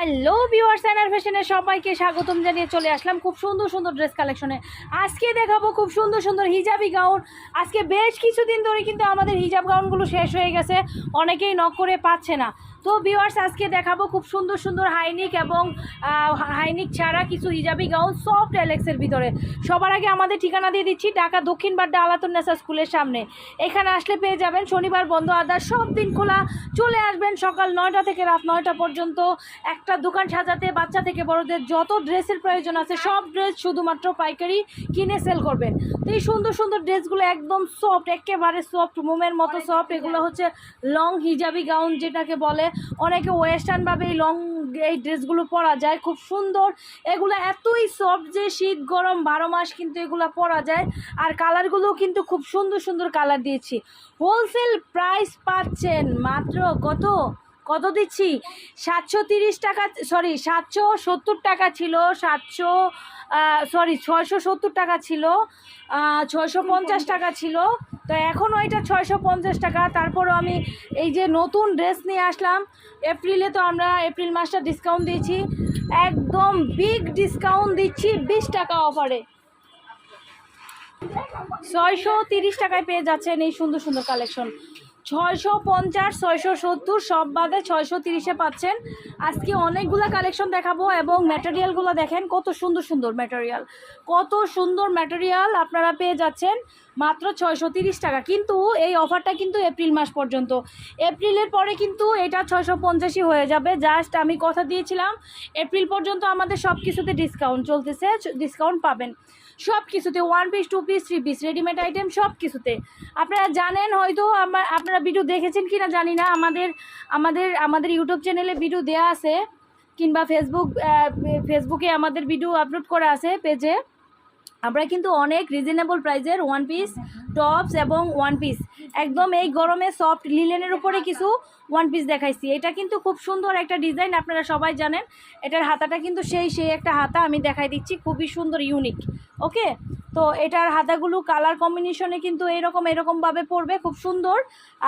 Hello viewers অ্যানার ফ্যাশনের সবাইকে স্বাগতম জানিয়ে চলে আসলাম খুব সুন্দর সুন্দর ড্রেস কালেকশনে আজকে দেখাবো খুব সুন্দর সুন্দর হিজাবি গাউন আজকে বেশ কিছুদিন ধরে কিন্তু আমাদের হিজাব গাউনগুলো শেষ হয়ে গেছে। অনেকেই নক করে পাচ্ছে না। তো ভিউয়ার্স আজকে দেখাবো খুব সুন্দর সুন্দর হাইনিক এবং হাইনিক ছাড়া কিছু হিজাবি গাউন সফট এলেক্সের ভিতরে। সবার আগে আমাদের ঠিকানা দিয়ে দিচ্ছি ঢাকা দক্ষিণ বাড্ডা আলাতুন্নেসা স্কুলের সামনে। এখানে আসলে পেয়ে যাবেন শনিবার বন্ধ আদার সব দিন খোলা। চলে আসবেন সকাল নয়টা থেকে রাত নয়টা পর্যন্ত। একটা দোকান সাজাতে বাচ্চা থেকে বড়দের যত ড্রেসের প্রয়োজন আছে সব ড্রেস শুধুমাত্র পাইকারি কিনে সেল করবেন। তো এই সুন্দর সুন্দর ড্রেসগুলো একদম সফট একেবারে সফট মোমের মতো সফট এগুলো হচ্ছে লং হিজাবি গাউন যেটাকে বলে। অনেকে ওয়েস্টার্নভাবে এই লং এই ড্রেসগুলো পরা যায়, খুব সুন্দর। এগুলো এতই সফট যে শীত, গরম, বারো মাস কিন্তু এগুলো পরা যায়। আর কালারগুলো কিন্তু খুব সুন্দর সুন্দর কালার দিয়েছি। হোলসেল প্রাইস পাচ্ছেন মাত্র কত? কত দিচ্ছি? সাতশো তিরিশ টাকা সরি সাতশো সত্তর টাকা ছিল, সাতশো সরি ছয়শো সত্তর টাকা ছিল ছয়শো পঞ্চাশ টাকা ছিল। তো এখন ওইটা ছয়শো পঞ্চাশ টাকা। তারপরও আমি এই যে নতুন ড্রেস নিয়ে আসলাম, এপ্রিলে তো আমরা এপ্রিল মাসটা ডিসকাউন্ট দিয়েছি। একদম বিগ ডিসকাউন্ট দিচ্ছি বিশ টাকা অফারে ছয়শো তিরিশ টাকায় পেয়ে যাচ্ছেন এই সুন্দর সুন্দর কালেকশন ছয়শো পঞ্চাশ, ছয়শো সত্তর, সব বাদে ছয়শো তিরিশে পাচ্ছেন। আজকে অনেকগুলো কালেকশন দেখাবো এবং ম্যাটেরিয়ালগুলো দেখেন, কত সুন্দর সুন্দর ম্যাটেরিয়াল কত সুন্দর ম্যাটেরিয়াল আপনারা পেয়ে যাচ্ছেন, মাত্র ছয়শো তিরিশ টাকা। কিন্তু এই অফারটা কিন্তু এপ্রিল মাস পর্যন্ত। এপ্রিলের পরে কিন্তু এটা ছয়শো পঞ্চাশই হয়ে যাবে। জাস্ট আমি কথা দিয়েছিলাম, এপ্রিল পর্যন্ত আমাদের সব কিছুতে ডিসকাউন্ট চলতেছে ডিসকাউন্ট পাবেন। সব কিছুতে one piece two piece three piece readymade item সব কিছুতে আপনারা জানেন হয়তো আমার, আপনারা ভিডিও দেখেছেন কি না জানি না, আমাদের আমাদের আমাদের ইউটিউব চ্যানেলে ভিডিও দেওয়া আছে, কিংবা ফেসবুক ফেসবুকে আমাদের ভিডিও আপলোড করা আছে পেজে আমরা কিন্তু অনেক রিজনেবল প্রাইজের ওয়ান পিস টপস এবং ওয়ান পিস একদম এই গরমে সফট লিলেনের উপরে কিছু ওয়ান পিস দেখাইছি। এটা কিন্তু খুব সুন্দর একটা ডিজাইন আপনারা সবাই জানেন। এটার হাতাটা কিন্তু সেই সেই একটা হাতা আমি দেখাই দিচ্ছি, খুবই সুন্দর ইউনিক ওকে? তো এটার হাতাগুলো কালার কম্বিনেশনে কিন্তু এরকম, এরকমভাবে পড়বে খুব সুন্দর।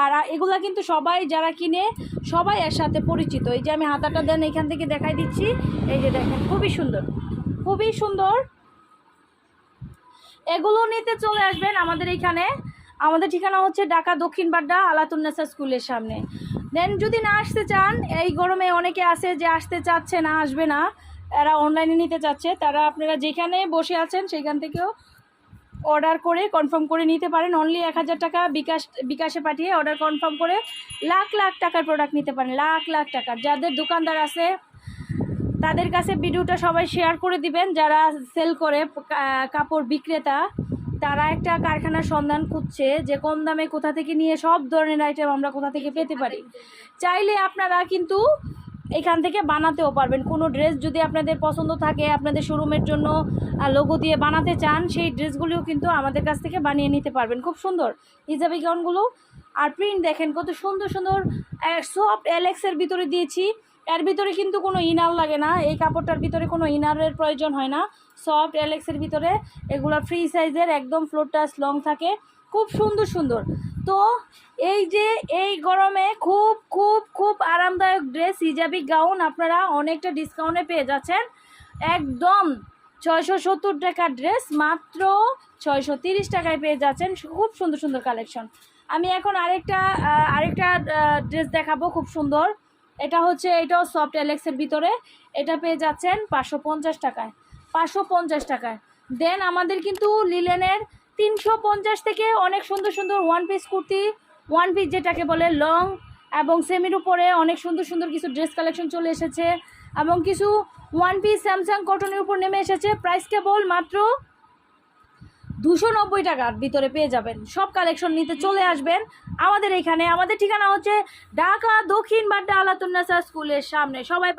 আর এগুলা কিন্তু সবাই যারা কিনে, সবাই এর সাথে পরিচিত। এই যে আমি হাতাটা দেন এখান থেকে দেখাই দিচ্ছি, এই যে দেখেন, খুবই সুন্দর। খুবই সুন্দর। এগুলো নিতে চলে আসবেন আমাদের এইখানে আমাদের ঠিকানা হচ্ছে ঢাকা দক্ষিণ বাড্ডা আলাতুন্নেসা স্কুলের সামনে। দেন যদি না আসতে চান, এই গরমে অনেকে আছে যে আসতে চাচ্ছে না, আসবে না। এরা অনলাইনে নিতে চাচ্ছে। তারা আপনারা যেখানে বসে আছেন, সেখান থেকেও অর্ডার করে কনফার্ম করে নিতে পারেন। অনলি এক হাজার টাকা বিকাশ, বিকাশে পাঠিয়ে অর্ডার কনফার্ম করে লাখ লাখ টাকার প্রোডাক্ট নিতে পারেন। লাখ লাখ টাকার যাদের দোকানদার আছে তাদের কাছে ভিডিওটা সবাই শেয়ার করে দিবেন। যারা সেল করে কাপড় বিক্রেতা, তারা একটা কারখানার সন্ধান খুঁজছে যে কম দামে কোথা থেকে নিয়ে সব ধরনের আইটেম আমরা কোথা থেকে পেতে পারি। চাইলে আপনারা কিন্তু এখান থেকে বানাতেও পারবেন। কোনো ড্রেস যদি আপনাদের পছন্দ থাকে, আপনাদের শোরুমের জন্য লোগো দিয়ে বানাতে চান, সেই ড্রেসগুলিও কিন্তু আমাদের কাছ থেকে বানিয়ে নিতে পারবেন। খুব সুন্দর। হিজাবি গাউনগুলো আর প্রিন্ট দেখেন, কত সুন্দর সুন্দর সফট এলেক্সের ভিতরে দিয়েছি। এর ভিতরে কিন্তু কোনো ইনার লাগে না। এই কাপড়টার ভিতরে কোনো ইনারের প্রয়োজন হয় না। সফট এলেক্সের ভিতরে এগুলো ফ্রি সাইজের একদম ফ্লোর টাচ লং থাকে। খুব সুন্দর সুন্দর। তো এই যে এই গরমে খুব খুব খুব আরামদায়ক ড্রেস হিজাবি গাউন আপনারা অনেকটা ডিসকাউন্টে পেয়ে যাচ্ছেন। একদম ছয়শো সত্তর টাকার ড্রেস মাত্র ছয়শো তিরিশ টাকায় পেয়ে যাচ্ছেন। খুব সুন্দর সুন্দর কালেকশন আমি এখন আরেকটা আরেকটা ড্রেস দেখাবো, খুব সুন্দর। এটা হচ্ছে, এটাও সফট এলেক্সের ভিতরে। এটা পেয়ে যাচ্ছেন পাঁচশো পঞ্চাশ টাকায়। পাঁচশো পঞ্চাশ টাকায়। দেন আমাদের কিন্তু লিলেনের তিনশো পঞ্চাশ থেকে অনেক সুন্দর সুন্দর one piece kurti one piece যেটাকে বলে লং এবং সেমির উপরে অনেক সুন্দর সুন্দর কিছু ড্রেস কালেকশন চলে এসেছে এবং কিছু ওয়ান পিস স্যামসাং কটনের উপর নেমে এসেছে। প্রাইস কেবল মাত্র দুশো নব্বই টাকার ভিতরে পেয়ে যাবেন। সব কালেকশন নিতে চলে আসবেন। আমাদের এখানে, আমাদের ঠিকানা হচ্ছে ঢাকা দক্ষিণ বাড্ডা আলাতুন্নাসা স্কুলের সামনে। সবাই